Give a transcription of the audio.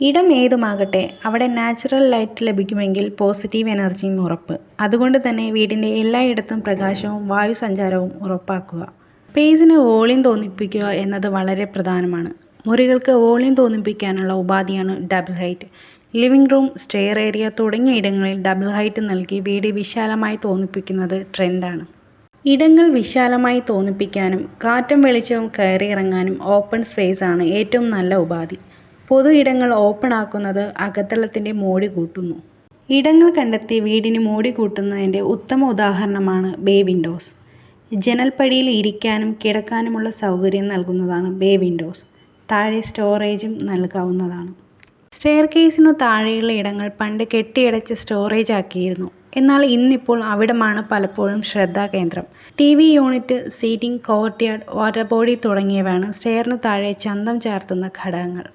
ഇടം ഏതുമാകട്ടെ അവിടെ നാച്ചുറൽ ലൈറ്റ് ലഭിക്കുമെങ്കിൽ പോസിറ്റീവ് എനർജിയും ഉറപ്പ്. അതുകൊണ്ട് തന്നെ വീടിന്റെ എല്ലായിടത്തും പ്രകാശവും വായു സഞ്ചാരവും ഉറപ്പാക്കുക. സ്പേസിന് വോളിയം തോന്നിപ്പിക്കുക എന്നത് വളരെ പ്രധാനമാണ്. മുറികൾക്ക് വോളിയം തോന്നിപ്പിക്കാനുള്ള ഉപാധിയാണ് double height. Living room stair area തുടങ്ങിയ ഇടങ്ങളിൽ ഡബിൾ ഹൈറ്റ് നൽകി വീട് വിശാലമായി തോന്നിപ്പിക്കുന്നത് ട്രെൻഡാണ്. ഇടങ്ങൾ വിശാലമായി തോന്നിപ്പിക്കാനും കാറ്റും വെളിച്ചവും കയറി ഇറങ്ങാനും ഓപ്പൺ സ്പേസ് ആണ് ഏറ്റവും നല്ല ഉപാധി. പൊതു ഇടങ്ങൾ ഓപ്പൺ ആക്കുന്നത് അകത്തളത്തിന്റെ മോടി കൂട്ടുന്നു. ഇടങ്ങൾ കണ്ടെത്തി വീടിന് മോടി കൂട്ടുന്നതിന്റെ ഉത്തമ ഉദാഹരണമാണ് ബേ വിൻഡോസ്. ജനൽപ്പടിയിൽ ഇരിക്കാനും കിടക്കാനുമുള്ള സൗകര്യം നൽകുന്നതാണ് ബേ വിൻഡോസ്. താഴെ സ്റ്റോറേജും നൽകാവുന്നതാണ്. സ്റ്റെയർ കേസിനു താഴെയുള്ള ഇടങ്ങൾ പണ്ട് കെട്ടിയടച്ച് സ്റ്റോറേജ് ആക്കിയിരുന്നു എന്നാൽ ഇന്നിപ്പോൾ അവിടമാണ് പലപ്പോഴും ശ്രദ്ധാകേന്ദ്രം. T V unit seating courtyard water body തുടങ്ങിയവയാണ് സ്റ്റെയറിന് താഴെ ചന്തം ചാർത്തുന്ന ഘടകങ്ങൾ.